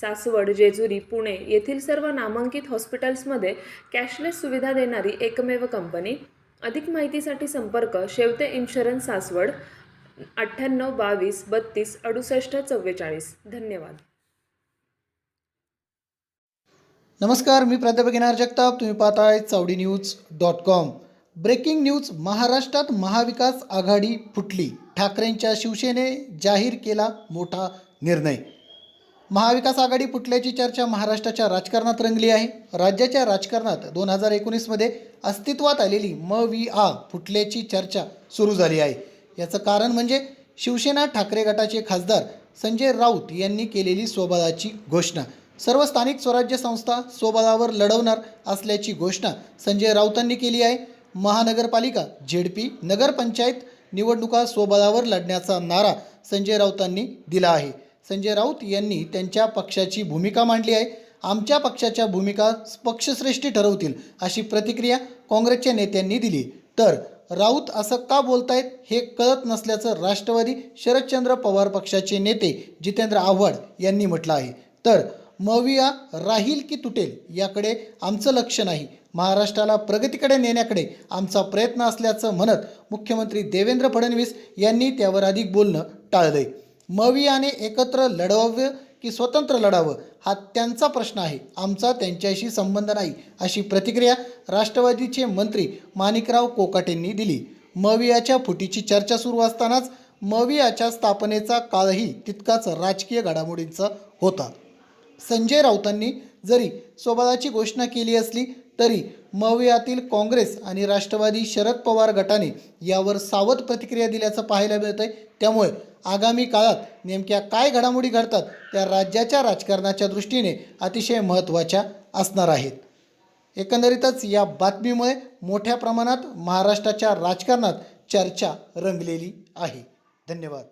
सासवड जेजुरी पुणे येथील सर्व नामांकित हॉस्पिटल्समध्ये कॅशलेस सुविधा देणारी एकमेव कंपनी. अधिक माहितीसाठी संपर्क शेवते इन्शुरन्स सासवड अठ्ठ्याण्णव बावीस बत्तीस अडुसष्ट चव्वेचाळीस. धन्यवाद. नमस्कार मी प्राध्यापक येणार जगताप. तुम्ही पाहताय Chawdi news dot com. Breaking news महाराष्ट्रात महाविकास आघाडी फुटली. ठाकरेंच्या शिवसेने जाहीर केला मोठा निर्णय. महाविकास आघाडी फुटल्याची चर्चा महाराष्ट्राच्या राजकारणात रंगली आहे. राज्याच्या राजकारणात दोन हजार एकोणीसमध्ये अस्तित्वात आलेली म वि आ फुटल्याची चर्चा सुरू झाली आहे. याचं कारण म्हणजे शिवसेना ठाकरे गटाचे खासदार संजय राऊत यांनी केलेली स्वबळाची घोषणा. सर्व स्थानिक स्वराज्य संस्था स्वबळावर लढवणार असल्याची घोषणा संजय राऊतांनी केली आहे. महानगरपालिका झेडपी नगरपंचायत निवडणुका स्वबळावर लढण्याचा नारा संजय राऊतांनी दिला आहे. संजय राऊत यांनी त्यांच्या पक्षाची भूमिका मांडली आहे. आमच्या पक्षाच्या भूमिका पक्षश्रेष्ठी ठरवतील अशी प्रतिक्रिया काँग्रेसच्या नेत्यांनी दिली. तर राऊत असं का बोलतायत हे कळत नसल्याचं राष्ट्रवादी शरदचंद्र पवार पक्षाचे नेते जितेंद्र आव्हाड यांनी म्हटलं आहे. तर मविया राहील की तुटेल याकडे आमचं लक्ष नाही. महाराष्ट्राला प्रगतीकडे नेण्याकडे आमचा प्रयत्न असल्याचं म्हणत मुख्यमंत्री देवेंद्र फडणवीस यांनी त्यावर अधिक बोलणं टाळलंय. मवियाने एकत्र लढवावं की स्वतंत्र लढावं? हा त्यांचा प्रश्न आहे. आमचा त्यांच्याशी संबंध नाही अशी प्रतिक्रिया राष्ट्रवादीचे मंत्री माणिकराव कोकाटेंनी दिली. मवियाच्या फुटीची चर्चा सुरू असतानाच मवियाच्या स्थापनेचा काळही तितकाच राजकीय घडामोडींचा होता. संजय राऊतांनी जरी स्वबळाची घोषणा केली असली तरी मवियातील काँग्रेस आणि राष्ट्रवादी शरद पवार गटाने यावर सावध प्रतिक्रिया दिल्याचं पाहायला मिळत आहे त्यामुळे आगामी काळात नेमक्या काय घडामोडी घडतात त्या राज्याच्या राजकारणाच्या दृष्टीने अतिशय महत्त्वाच्या असणार आहेत. एकंदरीतच या बातमीमुळे मोठ्या प्रमाणात महाराष्ट्राच्या राजकारणात चर्चा रंगलेली आहे. धन्यवाद.